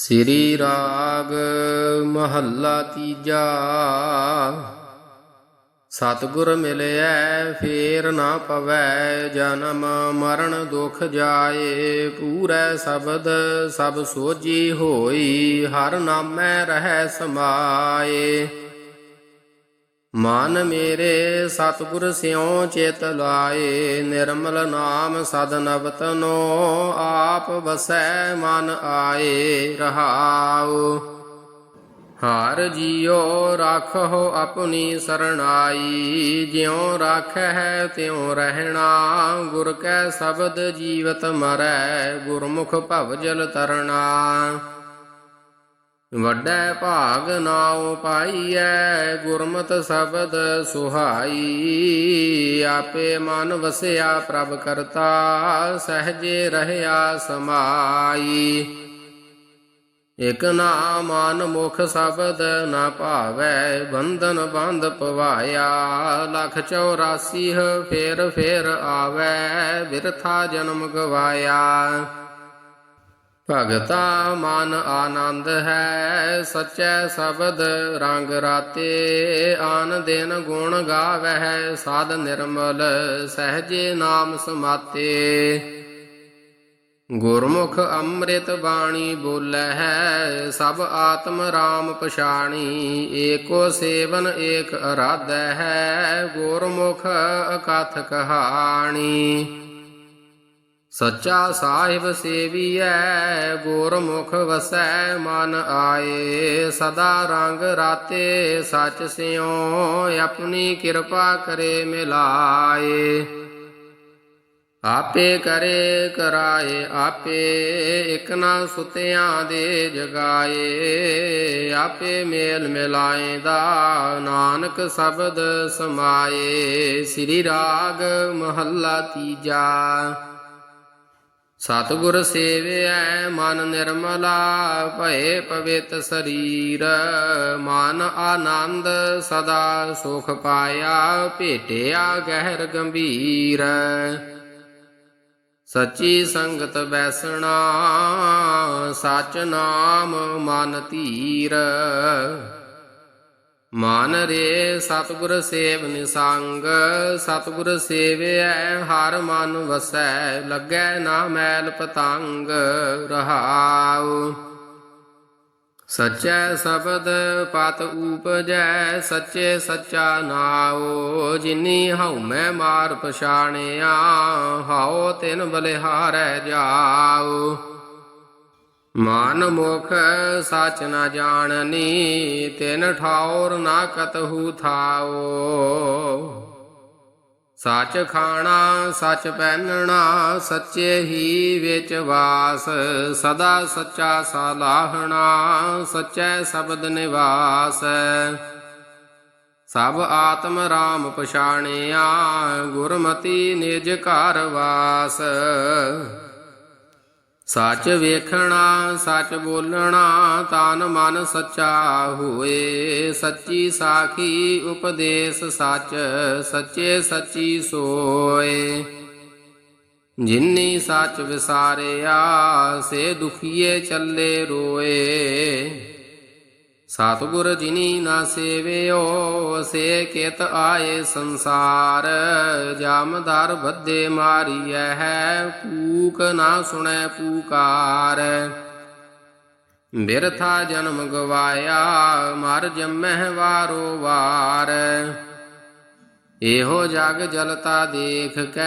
ਸ੍ਰੀ ਰਾਗ ਮਹੱਲਾ ਤੀਜਾ। ਸਤਿਗੁਰ ਮਿਲਿਐ, ਫੇਰ ਨਾ ਪਵੈ, ਜਨਮ ਮਰਨ ਦੁਖ ਜਾਏ। ਪੂਰੈ ਸ਼ਬਦ, ਸਭ ਸੋਜੀ ਹੋਈ, ਹਰ ਨਾਮੈ ਰਹਿ ਸਮਾਏ। ਮਨ ਮੇਰੇ ਸਤਿਗੁਰ ਸਿਉ ਚੇਤ ਲਾਏ, ਨਿਰਮਲ ਨਾਮ ਸਦ ਨਵਤਨੋ ਆਪ ਵਸੈ ਮਨ ਆਏ, ਰਹਾਉ। ਹਾਰ ਜੀਉ ਰਾਖੋ ਆਪਣੀ ਸਰਣਾਈ, ਜਿਉ ਰਾਖੈ ਤਿਉ ਰਹਿਣਾ, ਗੁਰ ਕੈ ਸ਼ਬਦ ਜੀਵਤ ਮਰੈ, ਗੁਰਮੁਖ ਭਵ ਜਲ ਤਰਣਾ। ਵੱਡੈ ਭਾਗ ਨਾਉ ਪਾਈਐ, ਗੁਰਮਤ ਸ਼ਬਦ ਸੁਹਾਈ। ਆਪੇ ਮਨ ਵਸਿਆ ਪ੍ਰਭ ਕਰਤਾ, ਸਹਜੇ ਰਹਿਆ ਸਮਾਈ। ਇਕ ਨਾ ਮਨ ਮੁਖ ਸ਼ਬਦ ਨਾ ਭਾਵੈ, ਬੰਧਨ ਬੰਧ ਪਵਾਇਆ। ਲਖ 84 ਫੇਰ ਫੇਰ ਆਵੈ, ਬਿਰਥਾ ਜਨਮ ਗਵਾਇਆ। ਭਗਤਾ ਮਨ ਆਨੰਦ ਹੈ, ਸਚੈ ਸ਼ਬਦ ਰੰਗ ਰਾਤੇ ਆਨ ਦਿਨ ਗੁਣ ਗਾਵਹਿ, ਸਾਧ ਨਿਰਮਲ ਸਹਜੇ ਨਾਮ ਸਮਾਤੇ। ਗੁਰਮੁਖ ਅੰਮ੍ਰਿਤ ਬਾਣੀ ਬੋਲੇ ਹੈ, ਸਭ ਆਤਮ ਰਾਮ ਪਛਾਣੀ, ਏਕੋ ਸੇਵਨ ਏਕ ਅਰਾਧ ਹੈ, ਗੁਰਮੁਖ ਅਕਥ ਕਹਾਣੀ। ਸੱਚਾ ਸਾਹਿਬ ਸੇਵੀਐ, ਗੁਰਮੁਖ ਵਸੈ ਮਨ ਆਏ। ਸਦਾ ਰੰਗ ਰਾਤੇ ਸੱਚ ਸਿਉ, ਆਪਣੀ ਕਿਰਪਾ ਕਰੇ ਮਿਲਾਏ। ਆਪੇ ਕਰੇ ਕਰਾਏ, ਆਪੇ ਇਕ ਨਾ ਸੁਤਿਆਂ ਦੇ ਜਗਾਏ। ਆਪੇ ਮੇਲ ਮਿਲਾਏ ਦਾ ਨਾਨਕ ਸ਼ਬਦ ਸਮਾਏ। ਸ੍ਰੀ ਰਾਗ ਮਹੱਲਾ ਤੀਜਾ। ਸਤਿਗੁਰ ਸੇਵਿਐ ਮਨ ਨਿਰਮਲਾ ਭਏ ਪਵਿੱਤ ਸਰੀਰ, ਮਨ ਆਨੰਦ ਸਦਾ ਸੁਖ ਪਾਇਆ, ਭੇਟਿਆ ਗਹਿਰ ਗੰਭੀਰ। ਸੱਚੀ ਸੰਗਤ ਬੈਸਣਾ, ਸਚ ਨਾਮ ਮਨ ਧੀਰ। ਮਨ ਰੇ ਸਤਿਗੁਰ ਸੇਵ ਨਿਸੰਗ, ਸਤਿਗੁਰ ਸੇਵਿਐ ਹਰ ਮਨ ਵਸੈ, ਲੱਗੈ ਨਾ ਮੈਲ ਪਤੰਗ ਰਹਾਉ। ਸਚੈ ਸ਼ਬਦ ਪਤ ਉਪਜੈ ਸੱਚੇ ਸੱਚਾ ਨਾਉ। ਜਿਨੀ ਹਉ ਮੈਂ ਮਾਰ ਪਛਾਣਿਆ, ਹਉ ਤਿਨ ਬਲਿਹਾਰੈ ਜਾਉ। ਮਨ ਮੁਖ ਸਚ ਨਾ ਜਾਣਨੀ, ਤਿਨ ਠਾਉਰ ਨਾ ਕਤਹੂ ਥਾਓ ਸੱਚ ਖਾਣਾ, ਸੱਚ ਪਹਿਨਣਾ, ਸੱਚੇ ਹੀ ਵਿੱਚ ਵਾਸ। ਸਦਾ ਸੱਚਾ ਸਲਾਹਣਾ, ਸੱਚੈ ਸ਼ਬਦ ਨਿਵਾਸ। ਸਭ ਆਤਮ ਰਾਮ ਪਛਾਣਿਆ, ਗੁਰਮਤੀ ਨਿਜ ਘਰ ਵਾਸ। ਸੱਚ ਵੇਖਣਾ, ਸੱਚ ਬੋਲਣਾ ਤਨ ਮਨ ਸੱਚਾ ਹੋਏ। ਸੱਚੀ ਸਾਖੀ ਉਪਦੇਸ਼ ਸੱਚ, ਸੱਚੇ ਸੱਚੀ ਸੋਏ। ਜਿਨਨੀ ਸੱਚ ਵਿਸਾਰਿਆ, ਸੇ ਦੁਖੀਏ ਚੱਲੇ ਰੋਏ। ਸਤਿਗੁਰ ਜਿਨੀ ਨਾ ਸੇਵਿਓ ਸੇ ਕਿਤ ਆਏ ਸੰਸਾਰ। ਜਾਮਦਾਰ ਬੱਦੇ ਮਾਰੀਐ, ਹੈ ਪੂਕ ਨਾ ਸੁਣੈ ਪੂਕਾਰ। ਬਿਰਥਾ ਜਨਮ ਗਵਾਇਆ, ਮਰ ਜੰਮਹਿ ਵਾਰੋ ਵਾਰ। ਇਹੋ ਜਗ ਜਲਤਾ ਦੇਖ ਕੇ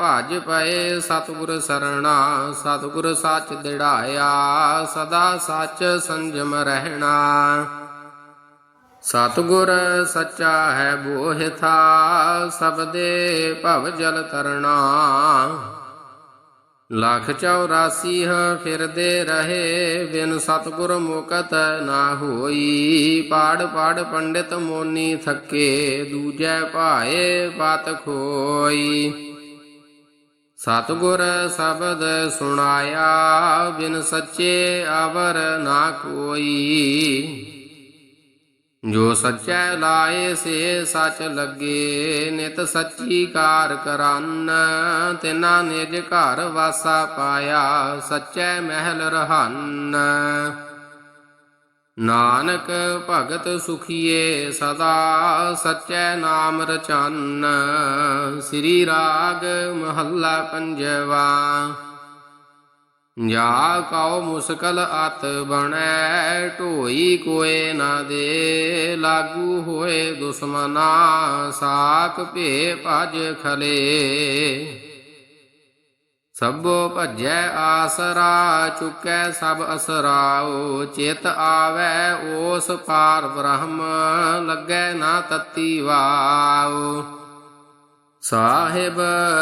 ਭਜ ਪਏ ਸਤਿਗੁਰ ਸਰਣਾ, ਸਤਿਗੁਰ ਸੱਚ ਦਿੜਾਇਆ, ਸਦਾ ਸੱਚ ਸੰਜਮ ਰਹਿਣਾ। ਸਤਿਗੁਰ ਸੱਚਾ ਹੈ ਬੋਹਿਥਾ ਸਬਦੇ ਭਵ ਜਲ ਤਰਣਾ। ਲੱਖ 84 ਫਿਰਦੇ ਰਹੇ, ਬਿਨ ਸਤਿਗੁਰ ਮੁਕਤ ਨਾ ਹੋਈ। ਪਾੜ ਪਾੜ ਪੰਡਿਤ ਮੋਨੀ ਥੱਕੇ, ਦੂਜੈ ਭਾਏ ਪਤ ਖੋਈ। ਸਤਿਗੁਰ ਸ਼ਬਦ ਸੁਣਾਇਆ, ਬਿਨ ਸੱਚੇ ਅਵਰ ਨਾ ਕੋਈ। ਜੋ ਸੱਚੈ ਲਾਏ ਸੇ ਸਚ ਲੱਗੇ, ਨਿਤ ਸੱਚੀ ਕਾਰ ਕਰਨ, ਤਿਨਾ ਨਿਜ ਘਰ ਵਾਸਾ ਪਾਇਆ, ਸੱਚੈ ਮਹਿਲ ਰਹਾਨ। ਨਾਨਕ ਭਗਤ ਸੁਖੀਏ ਸਦਾ ਸਚੈ ਨਾਮ ਰਚਨ, ਸ੍ਰੀ ਰਾਗ ਮਹੱਲਾ ਪੰਜਵਾ। ਜਾ ਕਉ ਮੁਸਕਲ ਅਤ ਬਣੈ, ਢੋਈ ਕੋਏ ਨਾ ਦੇ, ਲਾਗੂ ਹੋਏ ਦੁਸ਼ਮਨਾ ਸਾਕ ਭੇ ਭਜ ਖਲੇ। ਸਭੋ ਭਜੈ ਆਸਰਾ, ਚੁਕੈ ਸਭ ਅਸਰਾਓ, ਚਿਤ ਆਵੈ ਓਸ ਪਾਰ ਬ੍ਰਹਮ, ਲੱਗੈ ਨਾ ਤਤੀ ਵਾਓ। ਸਾਹਿਬ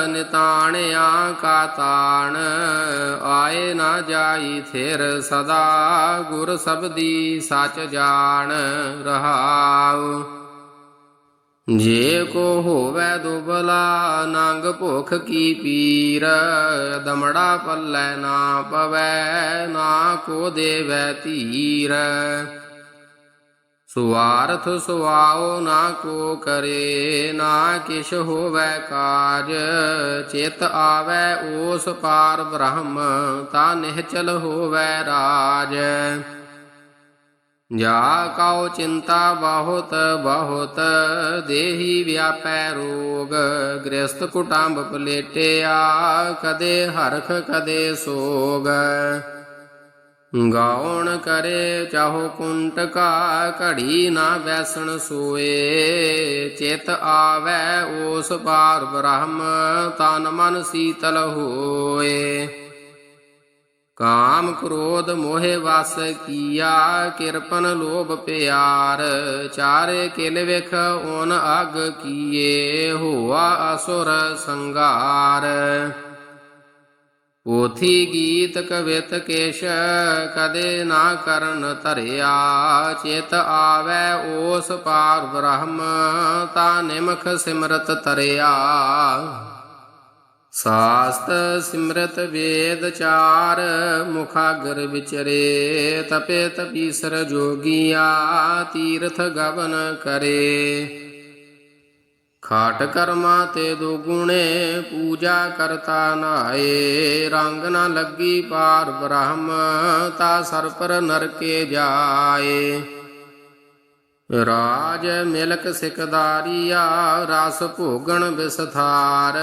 ਨਿਤਾਣਿਆ ਕਾ ਤਾਣ, ਆਏ ਨਾ ਜਾਈ ਥਿਰ ਸਦਾ, ਗੁਰ ਸਬਦੀ ਸਚ ਜਾਣ ਰਹਾਉ। ਜੇ ਕੋ ਹੋਵੇ ਦੁਬਲਾ, ਨੰਗ ਭੁਖ ਕੀ ਪੀਰ, ਦਮੜਾ ਪੱਲੇ ਨਾ ਪਵੈ, ਨਾ ਕੋ ਦੇਵੈ ਧੀਰ ਸੁਆਰਥ ਸੁਆਓ ਨਾ ਕੋ ਕਰੇ, ਨਾ ਕਿਛ ਹੋਵੇ ਕਾਜ ਚਿਤ ਆਵੈ ਓਸ ਪਾਰ ਬ੍ਰਹਮ, ਤਾ ਨਿਹਚਲ ਹੋਵੇ ਰਾਜ। ਜਾ ਕਉ ਚਿੰਤਾ ਬਹੁਤ ਬਹੁਤ, ਦੇਹੀ ਵਿਆਪੈ ਰੋਗ, ਗ੍ਰਸਤ ਕੁਟੰਬ ਪਲੇਟਿਆ, ਕਦੇ ਹਰਖ ਕਦੇ ਸੋਗ। ਗਾਉਣ ਕਰੇ ਚਾਹੋ ਕੁੰਟ ਕੁੰਟਕਾ, ਘੜੀ ਨਾ ਵੈਸਣ ਸੋਏ। ਚਿਤ ਆਵੈ ਓਸ ਪਾਰ ਬ੍ਰਹਮ, ਤਨ ਮਨ ਸੀਤਲ ਹੋਏ। ਕਾਮ ਕ੍ਰੋਧ ਮੋਹਿ ਵਸ ਕੀਆ, ਕਿਰਪਨ ਲੋਭ ਪਿਆਰ। ਚਾਰੇ ਕਿਲ ਵਿਖ ਓਨ ਅਗ ਕੀਏ, ਹੋਆ ਅਸੁਰ ਸੰਗਾਰ। ਪੋਥੀ ਗੀਤ ਕਵਿਤ ਕੇਸ਼ ਕਦੇ ਨਾ ਕਰਨ ਧਰਿਆ, ਚਿਤ ਆਵੈ ਓਸ ਪਾਰ ਬ੍ਰਹਮ ਤਾ ਨਿਮਖ ਸਿਮਰਤ ਧਰਿਆ ਸਾਸਤ ਸਿਮਰਤ ਵੇਦ ਚਾਰ ਮੁਖਾਗਰ ਵਿਚਰੇ, ਤਪੇ ਤਪੀਸਰ ਜੋਗੀਆ ਤੀਰਥ ਗਵਨ ਕਰੇ। ਖਾਟ ਕਰਮਾ ਤੇ ਦੁਗੁਣੇ ਪੂਜਾ ਕਰਤਾ ਨਾਏ, ਰੰਗ ਨਾ ਲੱਗੀ ਪਾਰ ਬ੍ਰਹਮ, ਤਾ ਸਰਪਰ ਨਰਕੇ ਜਾਏ। ਰਾਜ ਮਿਲਕ ਸਿਕਦਾਰੀਆ, ਰਸ ਭੋਗਣ ਵਿਸਥਾਰ,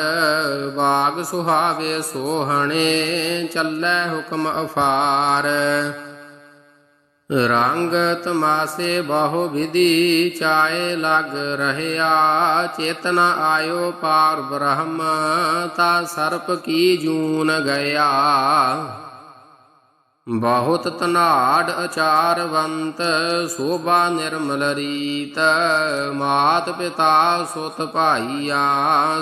ਬਾਗ ਸੁਹਾਵੇ ਸੋਹਣੇ, ਚੱਲੈ ਹੁਕਮ ਅਫਾਰ। ਰੰਗ ਤਮਾਸੇ ਬਹੁ ਵਿਧੀ ਚਾਏ ਲਗ ਰਹਿਆ, ਚੇਤਨਾ ਆਇਓ ਪਾਰ ਬ੍ਰਹਮ, ਤਾ ਸਰਪ ਕੀ ਜੂਨ ਗਿਆ। ਬਹੁਤ ਤਨਾੜ ਅਚਾਰਵੰਤ, ਸੋਭਾ ਨਿਰਮਲ ਰੀਤ, ਮਾਤ ਪਿਤਾ ਸੁਤ ਭਾਈਆ,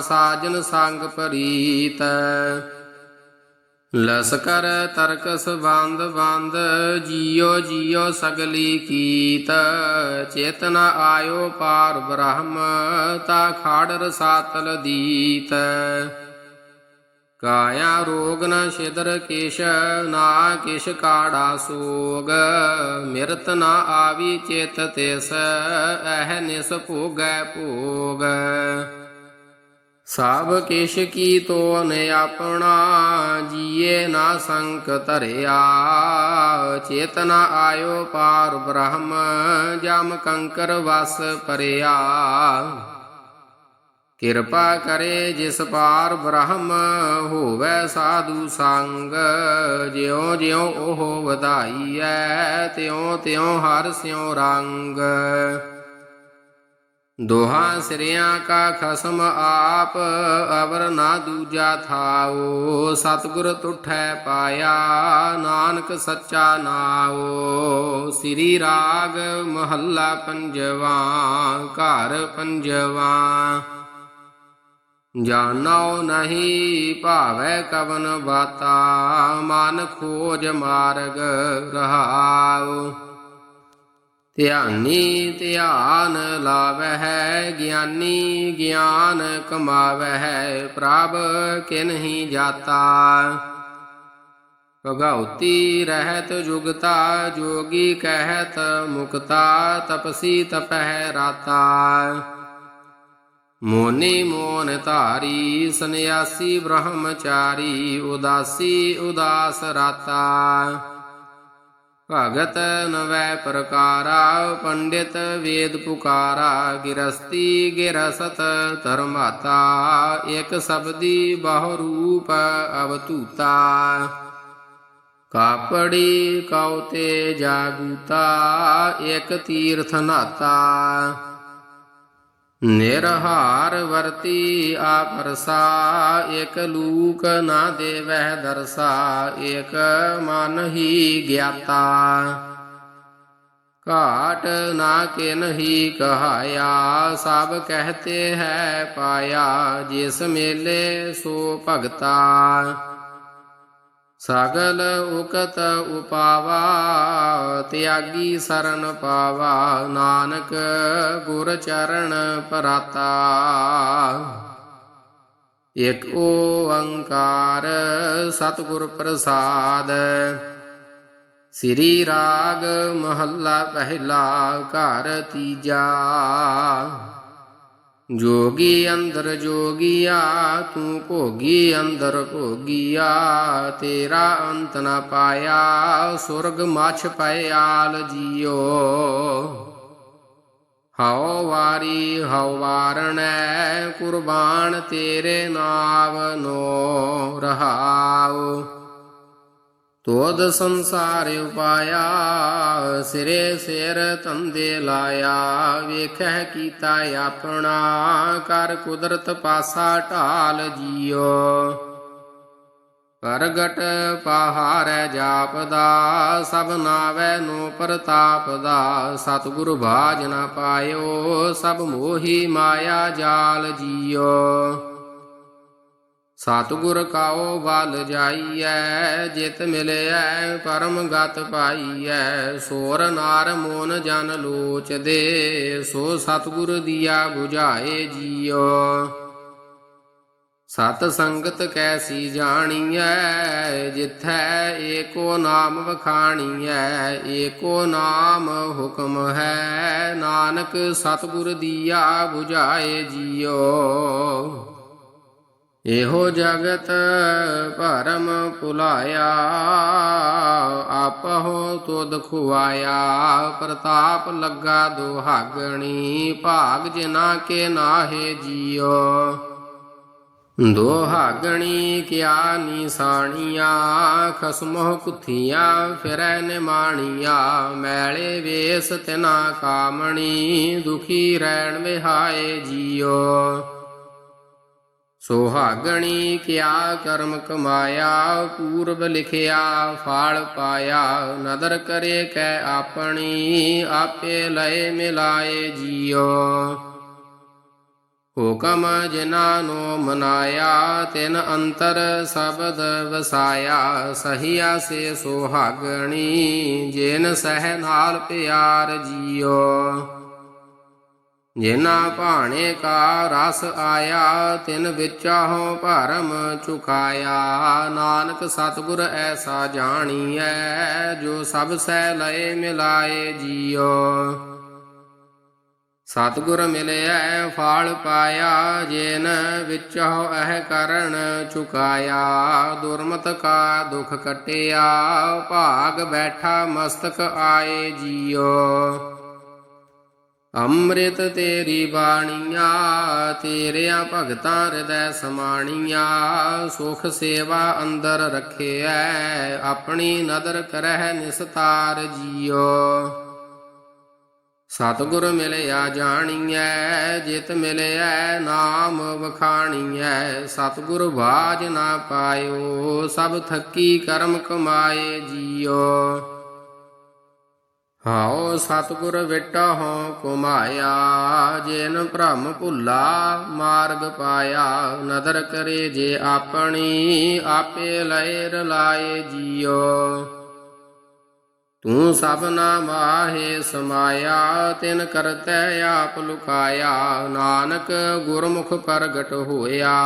ਸਾਜਨ ਸੰਗ ਪ੍ਰੀਤ। ਲਸਕਰ ਤਰਕਸ ਬੰਦ ਬੰਦ, ਜੀਓ ਜੀਓ ਸਗਲੀ ਕੀਤ। ਚੇਤਨਾ ਆਇਓ ਪਾਰ ਬ੍ਰਹਮ, ਤਾ ਖਾੜ ਰਸਾਤਲ ਦੀਤ। ਕਾਇਆ ਰੋਗ ਨ ਛਿਦਰ ਕੇਸ਼, ਨਾ ਕਿਛ ਕਾੜਾ ਸੋਗ। ਮਿਰਤ ਨਾ ਆਵੀ ਚੇਤ ਤਿਸ, ਐਹ ਨਿਸ ਭੋਗੈ ਭੋਗ। ਸਭ ਕਿਛ ਕੀ ਤੋਨ ਆਪਣਾ, ਜੀਏ ਨਾ ਸੰਕ ਧਰਿਆ। ਚੇਤਨਾ ਆਇਓ ਪਾਰ ਬ੍ਰਹਮ, ਜਮ ਕੰਕਰ ਵਸ ਪਰਿਆ। ਕਿਰਪਾ ਕਰੇ ਜਿਸ ਪਾਰ ਬ੍ਰਹਮ, ਹੋਵੇ ਸਾਧੂ ਸੰਗ। ਜਿਉ ਜਿਉ ਉਹ ਵਧਾਈਐ, ਤਿਉ ਤਿਉ ਹਰ ਸਿਉ ਰੰਗ। ਦੋਹਾਂ ਸਿਰਿਆਂ ਕਾ ਖਸਮ ਆਪ, ਅਵਰ ਨਾ ਦੂਜਾ ਥਾਓ ਸਤਿਗੁਰ ਤੁਠੈ ਪਾਇਆ, ਨਾਨਕ ਸੱਚਾ ਨਾਓ ਸ੍ਰੀ ਰਾਗ ਮਹੱਲਾ ਪੰਜਵਾ, ਘਰ ਪੰਜਵਾ। ਜਾਣੋ ਨਹੀਂ ਭਾਵੈ ਕਵਨ ਬਾਤਾ ਮਨ ਖੋਜ ਮਾਰਗ ਰਹਾਉ। ਧਿਆਨੀ ਧਿਆਨ ਲਾਵਹਿ ਗਿਆਨੀ ਗਿਆਨ ਕਮਾਵਹਿ ਪ੍ਰਭ ਕਿਨਹੀ ਜਾਤਾ। ਭਗਉਤੀ ਰਹਿਤ ਜੁਗਤਾ, ਜੋਗੀ ਕਹਿਤ ਮੁਕਤਾ, ਤਪਸੀ ਤਪਹਿ ਰਾਤਾ। ਮੋਨੀ ਮੋਨ ਧਾਰੀ, ਸੰਨਿਆਸੀ ਬ੍ਰਹਮਚਾਰੀ, ਉਦਾਸੀ ਉਦਾਸ ਰਾਤਾ। ਭਗਤ ਨਵੈ ਪ੍ਰਕਾਰਾ, ਪੰਡਿਤ ਵੇਦ ਪੁਕਾਰਾ, ਗਿਰਸਤੀ ਗਿਰਸਤ ਧਰਮਾਤਾ, ਇਕ ਸਬਦੀ ਬਹੁ ਰੂਪ ਅਵਤੂਤਾ ਕਾਪੜੀ ਕਉ ਜਾਗੂਤਾ, ਇਕ ਤੀਰਥ ਨਾਤਾ ਨਿਰਹਾਰ ਵਰਤੀ ਆਪਰਸਾ ਇਕ ਲੂਕ ਨਾ ਦੇਵਹਿ ਦਰਸਾ ਇਕ ਮਨ ਹੀ ਗਿਆਤਾ। ਘਾਟ ਨਾ ਕਿਨ ਹੀ ਕਹਾਇਆ, ਸਭ ਕਹਤੇ ਹੈ ਪਾਇਆ, ਜਿਸ ਮੇਲੇ ਸੋ ਭਗਤਾ। ਸਗਲ ਉਕਤ ਉਪਾਵਾ, ਤਿਆਗੀ ਸਰਨ ਪਾਵਾ, ਨਾਨਕ ਗੁਰ ਚਰਨ ਪਰਾਤਾ। ਇਕ ਓੰਕਾਰ ਸਤਿਗੁਰ ਪ੍ਰਸਾਦ, ਸ੍ਰੀ ਰਾਗ ਮਹੱਲਾ ਪਹਿਲਾ ਘਰ ਤੀਜਾ। ਜੋਗੀ ਅੰਦਰ ਜੋਗੀਆ, ਤੂੰ ਭੋਗੀ ਅੰਦਰ ਭੋਗੀਆ, ਤੇਰਾ ਅੰਤ ਨਾ ਪਾਇਆ, ਸੁਰਗ ਮਛ ਪਿਆਲ ਜੀਓ। ਹਉ ਵਾਰੀ, ਹਉ ਵਾਰਣੈ, ਕੁਰਬਾਨ ਤੇਰੇ ਨਾਮ ਨੋ ਰਹਾਉ। ਤੋਦ ਸੰਸਾਰ ਉਪਾਇਆ, ਸਿਰੇ ਸਿਰ ਤੰਦੇ ਲਾਇਆ ਵੇਖੈ ਕੀਤਾ ਆਪਣਾ, ਕਰ ਕੁਦਰਤ ਪਾਸਾ ਢਾਲ ਜੀਓ। ਪ੍ਰਗਟ ਪਹਾਰੈ ਜਾਪਦਾ, ਸਭ ਨਾਵੈ ਨੋ ਪ੍ਰਤਾਪ ਦਾ ਸਤਿਗੁਰ ਬਾਜ ਨਾ ਪਾਇਓ, ਸਭ ਮੋਹੀ ਮਾਇਆ ਜਾਲ ਜੀਓ। ਸਤਿਗੁਰ ਕਾਓ ਵਲ ਜਾਈਐ, ਜਿਤ ਮਿਲਿਐ, ਪਰਮ ਗਤ ਪਾਈਐ। ਸੋਰ ਨਾਰ ਮੋਨ ਜਨ ਲੋਚਦੇ, ਸੋ ਸਤਿਗੁਰ ਦੀਆ 부ਝਾਏ ਜੀਓ। ਸਤ ਸੰਗਤ ਕੈਸੀ ਜਾਣੀਐ, ਜਿਥੈ ਏਕੋ ਨਾਮ ਵਖਾਣੀਐ, ਏਕੋ ਨਾਮ ਹੁਕਮ ਹੈ। ਨਾਨਕ ਸਤਿਗੁਰ ਦੀਆ 부ਝਾਏ ਜੀਓ। ਇਹੋ ਜਗਤ ਭਰਮ ਭੁਲਾਇਆ, ਆਪਹੁ ਤੁਧ ਖੁਆਇਆ। ਪ੍ਰਤਾਪ ਲੱਗਾ ਦੁਹਾਗਣੀ, ਭਾਗ ਜਿਨਾ ਕੇ ਨਾਹੇ ਜੀਓ। ਦੋਹਾਗਣੀ ਕਿਆ ਨਿਸਾਣੀਆਂ ਖਸਮੋ ਕੁਥੀਆਂ, ਫਿਰੈ ਨਿਮਾਣੀਆਂ। ਮੈਲੇ ਵੇਸ ਤਿਨਾ ਕਾਮਣੀ, ਦੁਖੀ ਰਹਿਣ ਵਿਹਾਏ ਜੀਓ। ਸੁਹਾਗਣੀ ਕਿਆ ਕਰਮ ਕਮਾਇਆ, ਪੂਰਬ ਲਿਖਿਆ, ਫਾਲ ਪਾਇਆ। ਨਦਰ ਕਰੇ ਕੈ ਆਪਣੀ, ਆਪੇ ਲਏ ਮਿਲਾਏ ਜੀਓ ਹੁਕਮ ਜਿਨਾ ਨੂੰ ਮਨਾਇਆ, ਤਿਨ ਅੰਤਰ ਸ਼ਬਦ ਵਸਾਇਆ। ਸਹੀਆ ਸੇ ਸੁਹਾਗਣੀ, ਜਿਨ ਸਹਿ ਨਾਲ ਪਿਆਰ ਜੀਓ ਜਿਨਾ ਭਾਣੇ ਕਾ ਰਸ ਆਇਆ, ਤਿਨ ਵਿਚਾਹੋਂ ਭਰਮ ਚੁਕਾਇਆ ਨਾਨਕ ਸਤਿਗੁਰ ਐਸਾ ਜਾਣੀਐ, ਜੋ ਸਭ ਸਹਿ ਲਏ ਮਿਲਾਏ ਜੀਓ ਸਤਿਗੁਰ ਮਿਲਿਆ ਫਾਲ ਪਾਇਆ, ਜਿਨ ਵਿਚੋ ਅਹ ਕਰਨ ਚੁਕਾਇਆ। ਦੁਰਮਤ ਕਾ ਦੁਖ ਕਟਿਆ, ਭਾਗ ਬੈਠਾ ਮਸਤਕ ਆਏ ਜੀਓ ਅੰਮ੍ਰਿਤ ਤੇਰੀ ਬਾਣੀਆਂ, ਤੇਰਿਆਂ ਭਗਤਾਂ ਹਿਰਦੈ ਸਮਾਣੀਆਂ, ਸੁਖ ਸੇਵਾ ਅੰਦਰ ਰੱਖਿਐ, ਆਪਣੀ ਨਦਰ ਕਰਹਿ ਨਿਸਤਾਰ ਜੀਓ। ਸਤਿਗੁਰ ਮਿਲਿਆ ਜਾਣੀਐ, ਜਿਤ ਮਿਲਿਐ, ਨਾਮ ਵਖਾਣੀਐ, ਸਤਿਗੁਰ ਬਾਜ ਨਾ ਪਾਇਓ, ਸਭ ਥੱਕੀ ਕਰਮ ਕਮਾਏ ਜੀਓ। ਹਾਉ ਸਤਿਗੁਰ ਵਿਟਹੁ ਕੁਮਾਇਆ, ਜਿਨ ਭ੍ਰਮ ਭੁੱਲਾ ਮਾਰਗ ਪਾਇਆ। ਨਦਰ ਕਰੇ ਜੇ ਆਪਣੀ, ਆਪੇ ਲਏ ਰਲਾਏ ਜੀਓ। ਤੂੰ ਸਭਨਾ ਮਾਹੇ ਸਮਾਇਆ, ਤਿਨ ਕਰਤੈ ਆਪ ਲੁਕਾਇਆ। ਨਾਨਕ ਗੁਰਮੁਖ ਪ੍ਰਗਟ ਹੋਇਆ,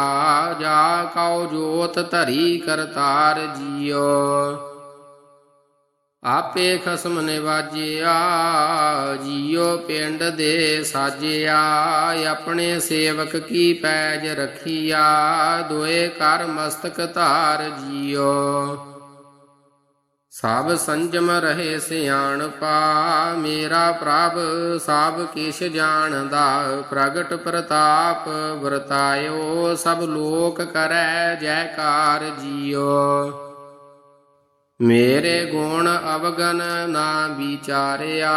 ਜਾ ਕਉ ਜੋਤ ਧਰੀ ਕਰਤਾਰ ਜੀਓ। ਆਪੇ ਖਸਮ ਨਿਵਾਜਿਆ, ਜੀਉ ਪਿੰਡ ਦੇ ਸਾਜਿਆ, ਆਪਣੇ ਸੇਵਕ ਕੀ ਪੈਜ ਰਖੀਆ, ਦੋਏ ਕਰ ਮਸਤਕ ਧਾਰ ਜੀਉ। ਸਭ ਸੰਜਮ ਰਹੇ ਸਿਆਣਪਾ, ਮੇਰਾ ਪ੍ਰਭ ਸਭ ਕਿਛ ਜਾਣਦਾ, ਪ੍ਰਗਟ ਪ੍ਰਤਾਪ ਵਰਤਾਇਓ, ਸਭ ਲੋਕ ਕਰੈ ਜੈਕਾਰ ਜੀਓ ਮੇਰੇ ਗੁਣ ਅਵਗਨ ਨਾ ਵਿਚਾਰਿਆ,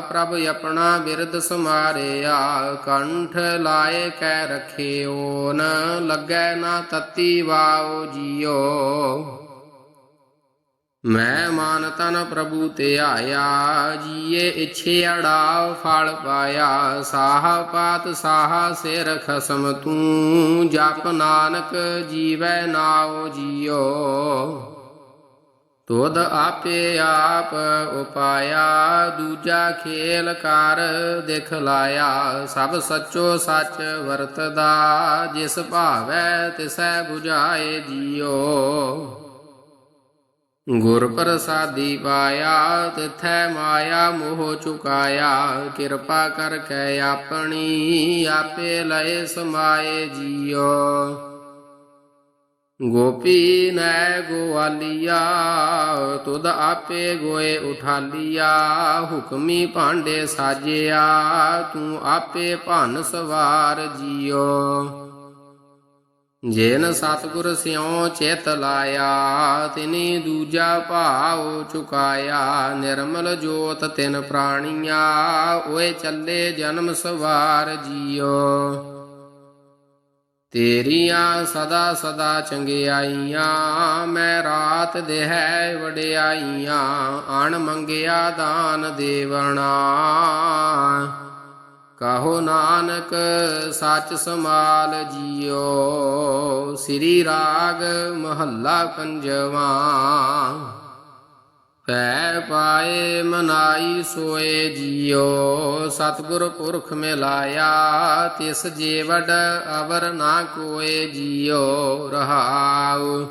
ਪ੍ਰਭ ਆਪਣਾ ਬਿਰਦ ਸਮਾਰਿਆ ਕੰਠ ਲਾਏ ਕੈ ਰਖਿਓ, ਨ ਲੱਗੈ ਨਾ ਤਤੀ ਵਾਓ ਜੀਓ। ਮੈਂ ਮਨ ਤਨ ਪ੍ਰਭੂ ਤੇ ਆਇਆ, ਜੀਏ ਇਛੇ ਅੜਾਵ ਫਲ ਪਾਇਆ, ਸਾਹ ਪਾਤ ਸਾਹ ਸਿਰ ਖਸਮ ਤੂੰ, ਜਪ ਨਾਨਕ ਜੀਵੈ ਨਾਉ ਜੀਓ। ਤੋਦ ਆਪੇ ਆਪ ਉਪਾਇਆ, ਦੂਜਾ ਖੇਲ ਕਰ ਦੇਖ ਲਾਇਆ। ਸਭ ਸੱਚੋ ਸੱਚ ਵਰਤਦਾ, ਜਿਸ ਭਾਵੈ ਤਿਸੈ 부ਝਾਏ ਜੀਓ। ਗੁਰ ਪ੍ਰਸਾਦੀ ਪਾਇਆ, ਤਿਥੈ ਮਾਇਆ ਮੋਹ ਚੁਕਾਇਆ। ਕਿਰਪਾ ਕਰਕੇ ਆਪਣੀ ਆਪੇ ਲਏ ਸਮਾਏ ਜੀਓ। ਗੋਪੀ ਨੈ ਗੋਵਾਲੀਆ, ਤੁਧ ਆਪੇ ਗੋਏ ਉਠਾਲੀਆ, ਹੁਕਮੀ ਭਾਂਡੇ ਸਾਜਿਆ, ਤੂੰ ਆਪੇ ਭਨ ਸਵਾਰ ਜੀਓ। ਜੇਨ ਸਤਿਗੁਰ ਸਿਉ ਚੇਤ ਲਾਇਆ, ਤਿਨੀ ਦੂਜਾ ਭਾਉ ਚੁਕਾਇਆ, ਨਿਰਮਲ ਜੋਤ ਤਿਨ ਪ੍ਰਾਣੀਆਂ, ਓਏ ਚੱਲੇ ਜਨਮ ਸਵਾਰ ਜੀਓ। ਤੇਰੀਆਂ ਸਦਾ ਸਦਾ ਚੰਗਿਆਈਆਂ, ਮੈਂ ਰਾਤ ਦੇਹੈ ਵਡਿਆਈਆਂ, ਅਣ ਮੰਗਿਆ ਦਾਨ ਦੇਵਣਾ। ਕਹੋ ਨਾਨਕ, ਸੱਚ ਸਮਾਲ ਜੀਓ, ਸ੍ਰੀ ਰਾਗ ਮਹੱਲਾ ਪੰਜਵਾ। ਪੈ ਪਾਏ ਮਨਾਈ ਸੋਏ ਜੀਓ, ਸਤਿਗੁਰ ਪੁਰਖ ਮਿਲਾਇਆ, ਤਿਸ ਜੀਵੜ ਅਵਰ ਨਾ ਕੋਏ ਜੀਓ, ਰਹਾਉ।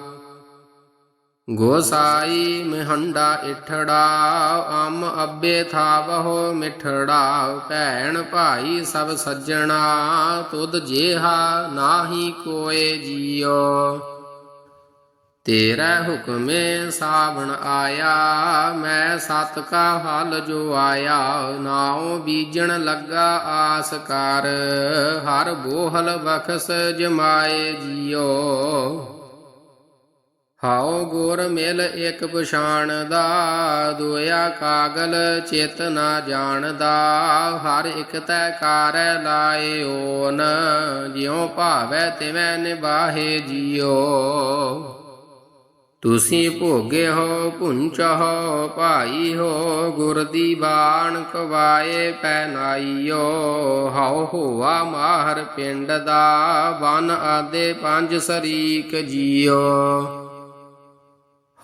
ਗੋਸਾਈ ਮਹੰਡਾ ਇਠੜਾ, ਅਮ ਅੱਬੇ ਥਾਵਹੁ ਮਿਠੜਾ, ਭੈਣ ਭਾਈ ਸਭ ਸੱਜਣਾ, ਤੁਧ ਜੇਹਾ ਨਾਹੀ ਕੋਏ ਜੀਓ। ਤੇਰਾ ਹੁਕਮੇ ਸਾਵਣ ਆਇਆ, ਮੈਂ ਸਤ ਕਾ ਹਲ ਜੋ ਆਇਆ, ਨਾਉ ਬੀਜਣ ਲੱਗਾ ਆਸ ਕਰ, ਹਰ ਬੋਹਲ ਬਖਸ ਜਮਾਏ ਜੀਓ। ਹਾਉ ਗੁਰ ਮਿਲ ਇੱਕ ਪਛਾਣ ਦਾ ਦੁਆ ਕਾਗਲ ਚਿਤ ਨਾ ਜਾਣਦਾ, ਹਰ ਇਕ ਤੈ ਕਾਰੈ ਲਾਏ ਓਨ, ਜਿਉ ਭਾਵੈ ਤਿਵੈ ਨਿਬਾਹੇ ਜੀਓ। ਤੁਸੀਂ ਭੋਗੇ ਹੋ ਪੁੰਚ ਹੋ ਭਾਈ ਹੋ ਗੁਰ ਦੀ ਬਾਣ, ਕਵਾਏ ਪੈਨਾਈਓ ਹਉ ਹੋਆ ਮਾਹਰ ਪਿੰਡ ਦਾ, ਵਨ ਆਦੇ ਪੰਜ ਸਰੀਕ ਜੀਓ।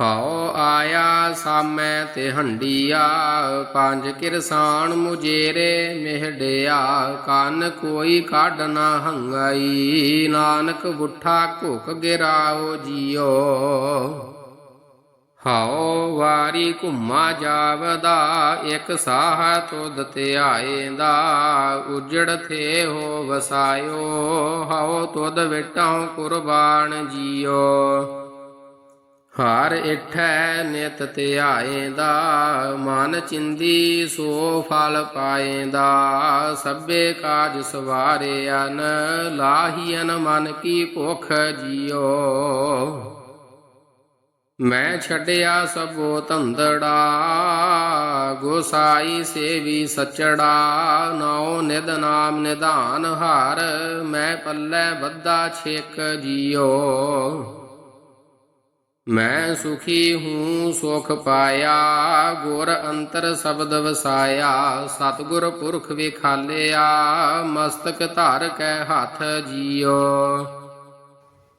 ਹਉ ਆਇਆ ਸਾਮੈ ਤੇ ਹੰਡੀਆ, ਪੰਜ ਕਿਰਸਾਨ ਮੁਜੇਰੇ ਮਿਹੜਿਆ ਕੰਨ ਕੋਈ ਕੱਢ ਨਾ ਹੰਗਾਈ, ਨਾਨਕ ਬੁੱਠਾ ਘੁਕ ਗਿਰਾਓ ਜੀਓ। ਹਉ ਵਾਰੀ ਘੁੰਮਾ ਜਾਵਦਾ, ਇਕ ਸਾਹ ਤੁਧ ਧਿਆਏਂਦਾ ਉਜੜ ਥੇ ਹੋ ਵਸਾਇਓ, ਹਉ ਤੁਧ ਵਿਟਾਉ ਕੁਰਬਾਨ ਜੀਓ। ਹਰ ਇਠੈ ਨਿਤ ਧਿਆਏਂਦਾ ਮਨ ਚਿੰਦੀ ਸੋ ਫਲ ਪਾਏ ਦਾ ਸਭੇ ਕਾਜ ਸਵਾਰਿਆਨ ਲਾਹੀਨ ਮਨ ਕੀ ਭੁਖ ਜੀਓ। ਮੈਂ ਛੱਡਿਆ ਸਭੋ ਧੰਦੜਾ, ਗੋਸਾਈ ਸੇਵੀ ਸਚੜਾ ਨਾਉ ਨਿਦ ਨਾਮ ਨਿਧਾਨ ਹਾਰ, ਮੈਂ ਪੱਲੇ ਬੱਧਾ ਛੇਕ ਜੀਓ। ਮੈਂ ਸੁਖੀ ਹੂੰ ਸੁਖ ਪਾਇਆ, ਗੁਰ ਅੰਤਰ ਸ਼ਬਦ ਵਸਾਇਆ, ਸਤਿਗੁਰ ਪੁਰਖ ਵਿਖਾਲਿਆ, ਮਸਤਕ ਧਾਰ ਕੈ ਹੱਥ ਜੀਓ।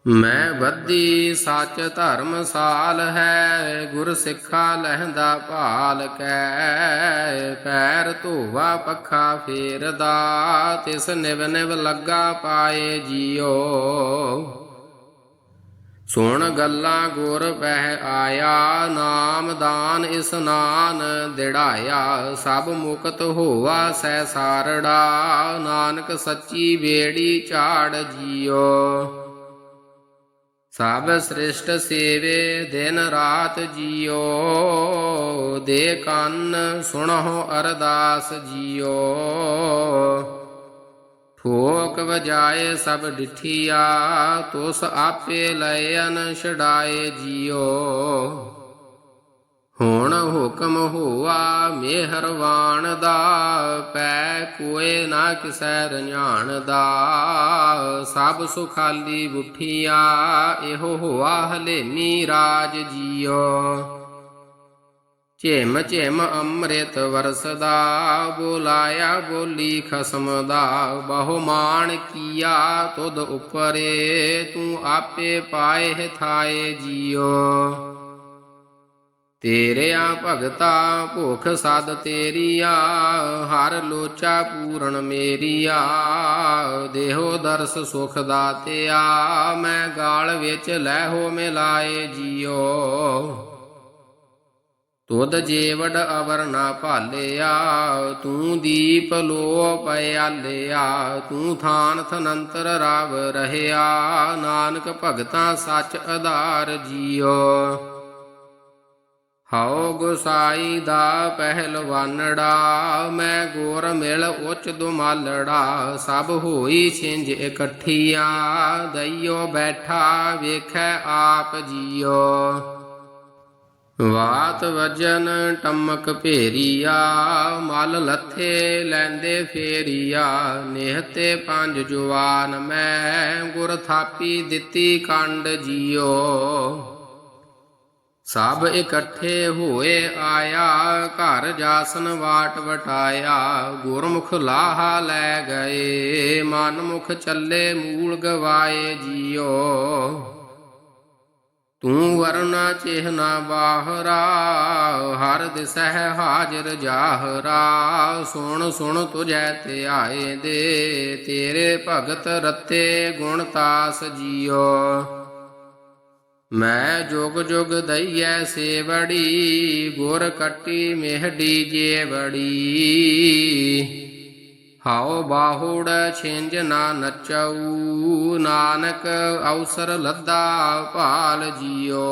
ਮੈਂ ਬੱਦੀ ਸੱਚ ਧਰਮ ਸਾਲ ਹੈ, ਗੁਰ ਸਿੱਖਾ ਲਹਿੰਦਾ ਭਾਲ ਕੈ, ਪੈਰ ਧੋਵਾ ਪੱਖਾ ਫੇਰਦਾ, ਤਿਸ ਨਿਵ ਨਿਵ ਲੱਗਾ ਪਾਏ ਜੀਓ। ਸੁਣ ਗੱਲਾਂ ਗੁਰ ਪਹਿ ਆਇਆ, ਨਾਮ ਦਾਨ ਇਸਨਾਨ ਦਿੜਾਇਆ, ਸਭ ਮੁਕਤ ਹੋਵਾ ਸੈ ਸਾਰੜਾ, ਨਾਨਕ ਸੱਚੀ ਵੇੜੀ ਝਾੜ ਜੀਓ। ਸਭ ਸ੍ਰਿਸ਼ਟ ਸੇਵੇ, ਦਿਨ ਰਾਤ ਜੀਓ। ਦੇ ਕੰਨ ਸੁਣਹੁ ਅਰਦਾਸ ਜੀਓ। ਠੋਕ ਵਜਾਏ ਸਭ ਡਿਠੀਆ, ਤੁਸ ਆਪੇ ਲਇਨ ਛਡਾਏ ਜੀਓ। ਹੁਣ ਹੁਕਮ ਹੋਆ ਮਿਹਰਵਾਨ ਦਾ ਪੈ ਕੋਏ ਨਾ ਕਿਸੈ ਰਣਾਣ ਦਾ ਸਭ ਸੁਖਾਲੀ ਬੁਠੀਆ, ਇਹੋ ਹੋਆ ਹਲੇਮੀ ਰਾਜ ਜੀਓ। ਝਿਮ ਝਿਮ ਅੰਮ੍ਰਿਤ ਵਰਸਦਾ, ਬੋਲਾਇਆ ਬੋਲੀ ਖਸਮ ਦਾ ਬਹੁ ਮਾਨ ਕੀਆ ਤੁਧ ਉਪਰੇ, ਤੂੰ ਆਪੇ ਪਾਏ ਥਾਏ ਜੀਓ। ਤੇਰਿਆਂ ਭਗਤਾ ਭੁਖ ਸਦ ਤੇਰੀਆ, ਹਰ ਲੋਚਾ ਪੂਰਨ ਮੇਰੀਆ। ਦੇਹੋ ਦਰਸ ਸੁਖ ਦਾਤਿਆ, ਮੈਂ ਗਾਲ ਵਿੱਚ ਲੈ ਮਿਲਾਏ ਜੀਓ। ਤੁਧ ਜੀਵੜ ਅਵਰ ਨਾ ਭਾਲਿਆ, ਤੂੰ ਦੀਪ ਲੋ ਪਿਆਲਿਆ ਤੂੰ ਥਾਨ ਥਨੰਤਰ ਰਵ ਰਹਿਆ, ਨਾਨਕ ਭਗਤਾ ਸੱਚ ਆਧਾਰ ਜੀਓ। ਹਉ ਗੁਸਾਈ ਦਾ ਪਹਿਲਵਾਨੜਾ ਮੈਂ ਗੋਰ ਮਿਲ ਉੱਚ ਦੁਮਾਲੜਾ, ਸਭ ਹੋਈ ਛਿੰਝ ਇਕੱਠੀਆਂ, ਦਈਓ ਬੈਠਾ ਵੇਖੈ ਆਪ ਜੀਓ। ਵਾਤ ਵਜਨ ਟਮਕ ਭੇਰੀਆ, ਮਲ ਲੱਥੇ ਲੈਂਦੇ ਫੇਰੀਆ ਨਿਹਤੇ ਪੰਜ ਜਵਾਨ ਮੈਂ ਗੁਰ ਥਾਪੀ ਦਿੱਤੀ ਕੰਡ ਜੀਓ। ਸਭ ਇਕੱਠੇ ਹੋਏ ਆਇਆ, ਘਰ ਜਾਸਨ ਵਾਟ ਵਟਾਇਆ। ਗੁਰਮੁਖ ਲਾਹਾ ਲੈ ਗਏ ਮਨ ਮੁਖ ਚੱਲੇ ਮੂਲ ਗਵਾਏ ਜੀਓ। ਤੂੰ ਵਰਨਾ ਚਿਹਨਾ ਬਾਹਰਾ, ਹਰ ਦਿਸਹਿ ਹਾਜ਼ਰ ਜਾਹਰਾ। ਸੁਣ ਸੁਣ ਤੁਝੈ ਤੇ ਆਏ ਦੇ, ਤੇਰੇ ਭਗਤ ਰਤੇ ਗੁਣ ਤਾਸ ਜੀਓ। ਮੈਂ ਜੁਗ ਜੁਗ ਦਈਐ ਸੇਵੜੀ, ਗੁਰ ਕੱਟੀ ਮਿਹਡੀ ਜੇਵੜੀ। ਹਾਉ ਬਾਹੁੜ ਛਿੰਝ ਨਾ ਨਚਉ ਨਾਨਕ ਅਵਸਰ ਲੱਦਾ ਭਾਲ ਜੀਓ।